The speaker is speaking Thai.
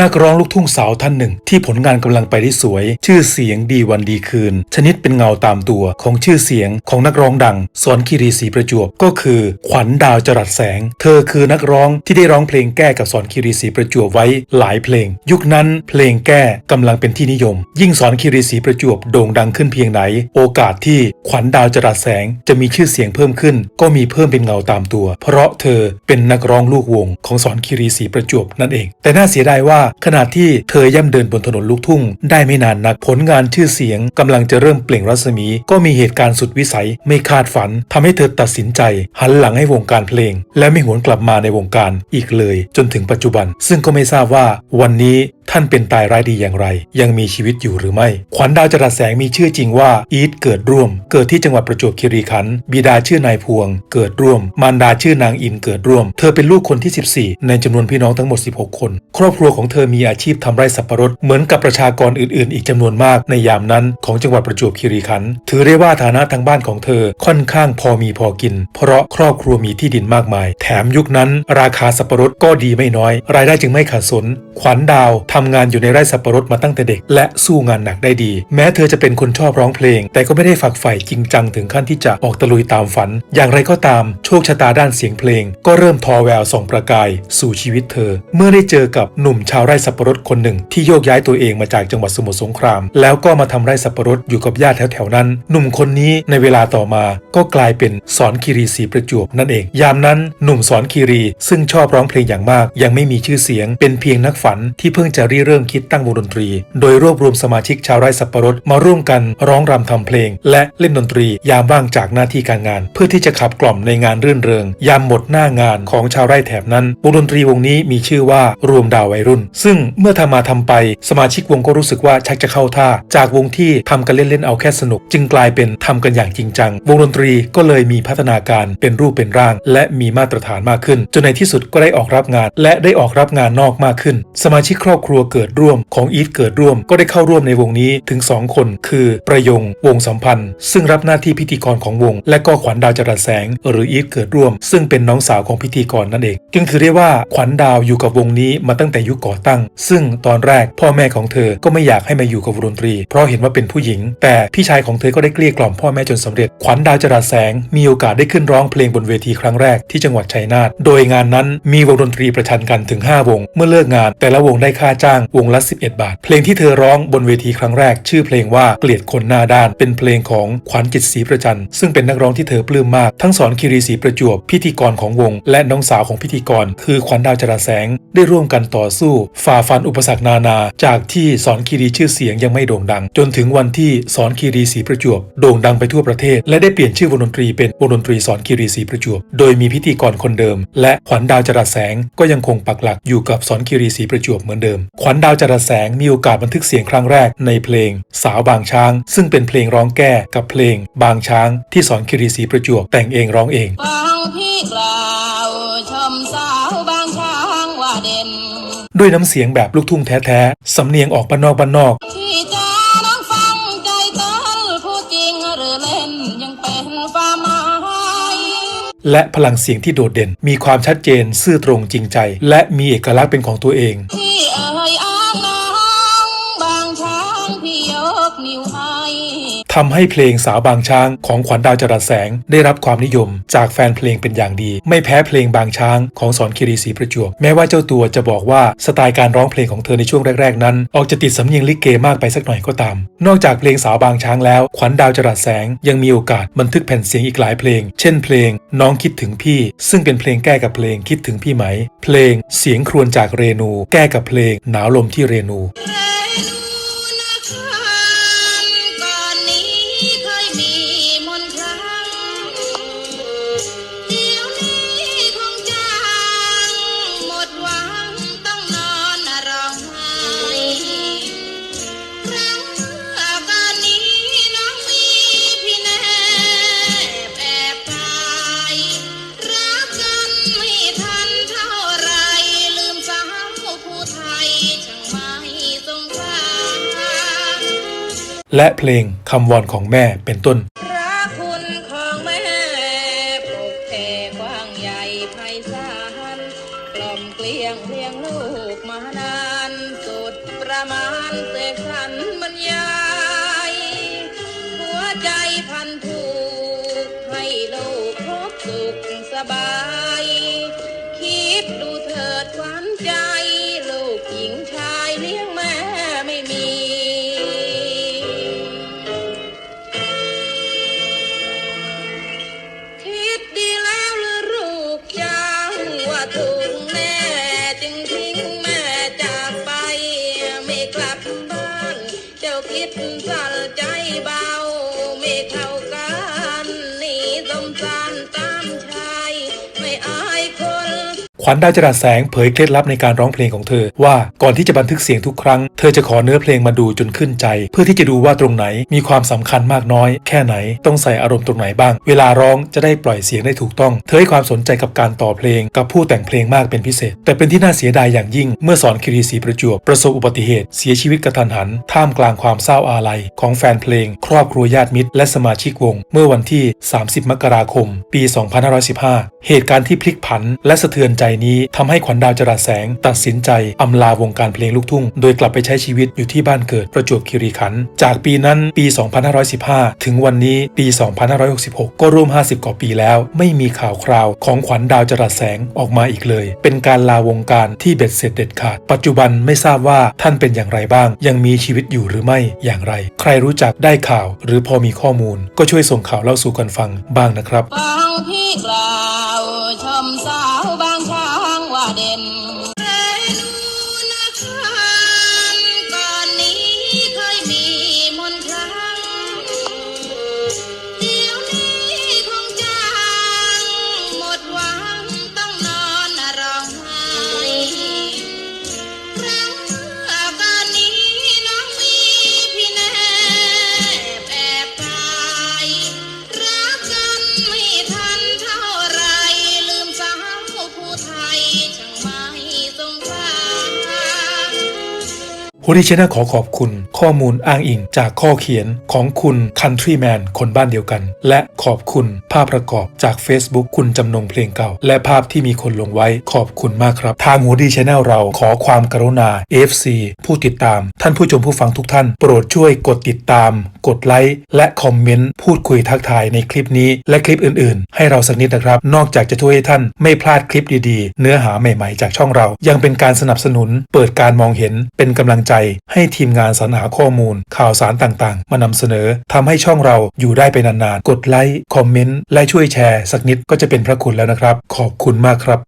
นักร้องลูกทุ่งสาวท่านหนึ่ง ที่ผลงานกำลังไปได้สวย ชื่อเสียงดีวันดีคืน ชนิดเป็นเงาตามตัวของชื่อเสียงของนักร้องดังสอนคีรีศรีประจวบก็คือ ขวัญดาวจรัสแสง เธอคือนักร้องที่ได้ร้องเพลงแก้กับสอนคีรีศรีประจวบไว้หลายเพลง ยุคนั้นเพลงแก้กำลังเป็นที่นิยม ยิ่งสอนคีรีศรีประจวบโด่งดังขึ้นเพียงไหน โอกาสที่ขวัญดาวจรัสแสงจะมีชื่อเสียงเพิ่มขึ้น ก็มีเพิ่มเป็นเงาตามตัว เพราะเธอเป็นนักร้องลูกวงของสอนคีรีศรีประจวบนั่นเอง แต่น่าเสียดายว่าขณะที่เธอย่ำเดินบนถนนลูกทุ่ง ได้ไม่นานนักผลงานชื่อเสียงกำลังจะเริ่มเปล่งรัศมี ก็มีเหตุการณ์สุดวิสัยไม่คาดฝันทำให้เธอตัดสินใจ หันหลังให้วงการเพลง และไม่หวนกลับมาในวงการอีกเลย จนถึงปัจจุบัน ซึ่งก็ไม่ทราบว่าวันนี้ ท่านเป็นตายร้ายดีอย่างไร ยังมีชีวิตอยู่หรือไม่ ขวัญดาวจรัสแสงมีชื่อจริงว่า อีทเกิดร่วม เกิดที่จังหวัดประจวบคีรีขันธ์บิดาชื่อนายพวง เกิดร่วม มารดาชื่อนางอินเกิดร่วม เธอเป็นลูกคนที่ 14 ในจำนวนพี่น้องทั้งหมด 16 คน ครอบครัวของเธอมีอาชีพทำไร่สับปะรดเหมือนกับประชากรอื่น ๆ อีกจำนวนมากในยามนั้นของจังหวัดประจวบคีรีขันธ์ถือได้ว่าฐานะทางบ้านของเธอค่อนข้างพอมีพอกิน เพราะครอบครัวมีที่ดินมากมาย แถมยุคนั้น ราคาสับปะรดก็ดีไม่น้อย รายได้จึงไม่ขาดสน ขวัญดาวททำงานอยู่ในไร่สับปะรดมาตั้งแต่เด็ก และสู้งานหนักได้ดี แม้เธอจะเป็นคนชอบร้องเพลง แต่ก็ไม่ได้ฝักใฝ่จริงจังถึงขั้นที่จะออกตะลุยตามฝัน อย่างไรก็ตาม โชคชะตาด้านเสียงเพลง ก็เริ่มทอแววส่องประกาย สู่ชีวิตเธอ เมื่อได้เจอกับหนุ่มชาวไร่สับปะรดคนหนึ่ง ที่โยกย้ายตัวเองมาจากจังหวัดสมุทรสงคราม แล้วก็มาทำไร่สับปะรดอยู่กับญาติแถวๆนั้น หนุ่มคนนี้ในเวลาต่อมาก็กลายเป็นสอนคีรีศรีประจวบนั่นเอง ยามนั้นหนุ่มสอนคีรีซึ่งชอบร้องเพลงอย่างมาก ยังไม่มีชื่อเสียง เป็นเพียงนักฝันที่เพิ่งจะริเริ่มคิดตั้งวงดนตรี โดยรวบรวมสมาชิกชาวไร่สับปะรดมาร่วมกันร้องรำทำเพลง และเล่นดนตรียามว่างจากหน้าที่การงาน เพื่อที่จะขับกล่อมในงานรื่นเริง ยามหมดหน้างานของชาวไร่แถบนั้นวงดนตรีวงนี้มีชื่อว่ารวมดาววัยรุ่น ซึ่งเมื่อทำมาทำไป สมาชิกวงก็รู้สึกว่าชักจะเข้าท่า จากวงที่ทำกันเล่นๆเอาแค่สนุก จึงกลายเป็นทำกันอย่างจริงจัง วงดนตรีก็เลยมีพัฒนาการเป็นรูปเป็นร่าง และมีมาตรฐานมากขึ้น จนในที่สุดก็ได้ออกรับงาน และได้ออกรับงานนอกมากขึ้น สมาชิกครอบครัวัวเกิดร่วมของอีฟเกิดร่วมก็ได้เข้าร่วมในวงนี้ถึง 2 คน คือประยงวงสัมพันธ์ ซึ่งรับหน้าที่พิธีกรของวง และก็ขวัญดาวจรัสแสง หรืออีฟเกิดร่วม ซึ่งเป็นน้องสาวของพิธีกรนั่นเอง จึงถือได้ว่าขวัญดาวอยู่กับวงนี้มาตั้งแต่ยุคก่อตั้ง ซึ่งตอนแรกพ่อแม่ของเธอก็ไม่อยากให้มาอยู่กับวงดนตรี เพราะเห็นว่าเป็นผู้หญิง แต่พี่ชายของเธอก็ได้เกลี้ยกล่อมพ่อแม่จนสำเร็จขวัญดาวจรัสแสง มีโอกาสได้ขึ้นร้องเพลงบนเวทีครั้งแรกที่จังหวัดชัยนาทโดยงานนั้นมีวงดนตรีประชันกันถึง 5 วง เมื่อเลิกงาน แต่ละวงได้ค่าจ้างวงละ 11 บาท เพลงที่เธอร้องบนเวทีครั้งแรก ชื่อเพลงว่าเกลียดคนหน้าด้าน เป็นเพลงของขวัญจิตศรีประจันซึ่งเป็นนักร้องที่เธอปลื้มมาก ทั้งสอนคีรีศรีประจวบพิธีกรของวง และน้องสาวของพิธีกร คือขวัญดาวจรัสแสง ได้ร่วมกันต่อสู้ ฝ่าฟันอุปสรรคนานา จากที่สอนคีรีชื่อเสียงยังไม่โด่งดัง จนถึงวันที่สอนคีรีศรีประจวบโด่งดังไปทั่วประเทศ และได้เปลี่ยนชื่อวงดนตรีเป็นวงดนตรีสอนคีรีศรีประจวบ โดยมีพิธีกรคนเดิม และขวัญดาวจรัสแสงก็ยังคงปักหลักอยู่กับสอนคีรีศรีประจวบเหมือนเดิมขวัญดาวจรัสแสงมีโอกาสบันทึกเสียงครั้งแรกในเพลง สาวบางช้าง ซึ่งเป็นเพลงร้องแก้กับเพลง บางช้างที่สอนคีรีศรีประจวบแต่งเองร้องเองฟังพี่กล่าวชมสาวบางช้างว่าเด่นด้วยน้ำเสียงแบบลูกทุ่งแท้ๆ สำเนียงออกบ้านนอกบ้านนอกที่จะ และพลังเสียงที่โดดเด่น มีความชัดเจนซื่อตรงจริงใจ และมีเอกลักษณ์เป็นของตัวเอง ทำให้เพลงสาวบางช้างของขวัญดาวจรัสแสง ได้รับความนิยม จากแฟนเพลงเป็นอย่างดี ไม่แพ้เพลงบางช้างของสอนคีรีศรีประจวบแม้ว่าเจ้าตัวจะบอกว่าสไตล์การร้องเพลงของเธอในช่วงแรกๆ นั้น ออกจะติดสำเนียงลิเกมากไปสักหน่อยก็ตาม นอกจากเพลงสาวบางช้างแล้ว ขวัญดาวจรัสแสง ยังมีโอกาสบันทึกแผ่นเสียงอีกหลายเพลง เช่นเพลงน้องคิดถึงพี่ ซึ่งเป็นเพลงแก้กับเพลงคิดถึงพี่ไหม เพลงเสียงครวญจากเรนู แก้กับเพลงหนาวลมที่เรนู และเพลงคำวอนของแม่เป็นต้นใจพันผูกให้ลูกพบสุขสบาย ส ขวัญดาวจรัสแสงเผยเคล็ดลับในการร้องเพลงของเธอ ว่าก่อนที่จะบันทึกเสียงทุกครั้ง เธอจะขอเนื้อเพลงมาดูจนขึ้นใจ เพื่อที่จะดูว่าตรงไหนมีความสำคัญมากน้อย แค่ไหนต้องใส่อารมณ์ตรงไหนบ้าง เวลาร้องจะได้ปล่อยเสียงได้ถูกต้อง เธอให้ความสนใจกับการต่อเพลง กับผู้แต่งเพลงมากเป็นพิเศษ แต่เป็นที่น่าเสียดายอย่างยิ่ง เมื่อสอนคิรีศรีประจวบประสบอุบัติเหตุเสียชีวิตกระทันหัน ท่ามกลางความเศร้าอาลัยของแฟนเพลง ครอบครัวญาติมิตร และสมาชิกวง เมื่อวันที่ 30 มกราคม ปี 2515 เหตุการณ์ที่พลิกผันและสะเทือนใจนี้ทำให้ขวัญดาวจรัสแสง ตัดสินใจอำลาวงการเพลงลูกทุ่ง โดยกลับไปใช้ชีวิตอยู่ที่บ้านเกิดประจวบคีรีขันธ์จากปีนั้นปี 2515 ถึงวันนี้ปี 2566 ก็ร่วม 50 กว่าปีแล้ว ไม่มีข่าวคราวของขวัญดาวจรัสแสงออกมาอีกเลย เป็นการลาวงการที่เบ็ดเสร็จเด็ดขาด ปัจจุบันไม่ทราบว่าท่านเป็นอย่างไรบ้าง ยังมีชีวิตอยู่หรือไม่อย่างไร ใครรู้จักได้ข่าว หรือพอมีข้อมูล ก็ช่วยส่งข่าวเล่าสู่กันฟังบ้างนะครับ โฮดิชนะขอขอบคุณข้อมูลอ้างอิงจากข้อเขียนของคุณ Countryman คนบ้านเดียวกัน และขอบคุณภาพประกอบจาก Facebook คุณจำนงเพลงเก่า และภาพที่มีคนลงไว้ขอบคุณมากครับ ทางหูดีชแนลเราขอความกรุณา FC ผู้ติดตาม ท่านผู้ชมผู้ฟังทุกท่าน โปรดช่วยกดติดตาม กดไลค์และคอมเมนต์พูดคุยทักทายในคลิปนี้ และคลิปอื่น ๆ ให้เราสักนิดนะครับ นอกจากจะช่วยให้ท่านไม่พลาดคลิปดีๆ เนื้อหาใหม่ ๆ จากช่องเรา ยังเป็นการสนับสนุน เปิดการมองเห็นเป็นกำลังใจให้ทีมงานสรรหาข้อมูล ข่าวสารต่างๆ มานำเสนอทำให้ช่องเราอยู่ได้ไปนานๆ กดไลค์ คอมเมนต์ และช่วยแชร์สักนิดก็จะเป็นพระคุณแล้วนะครับ ขอบคุณมากครับ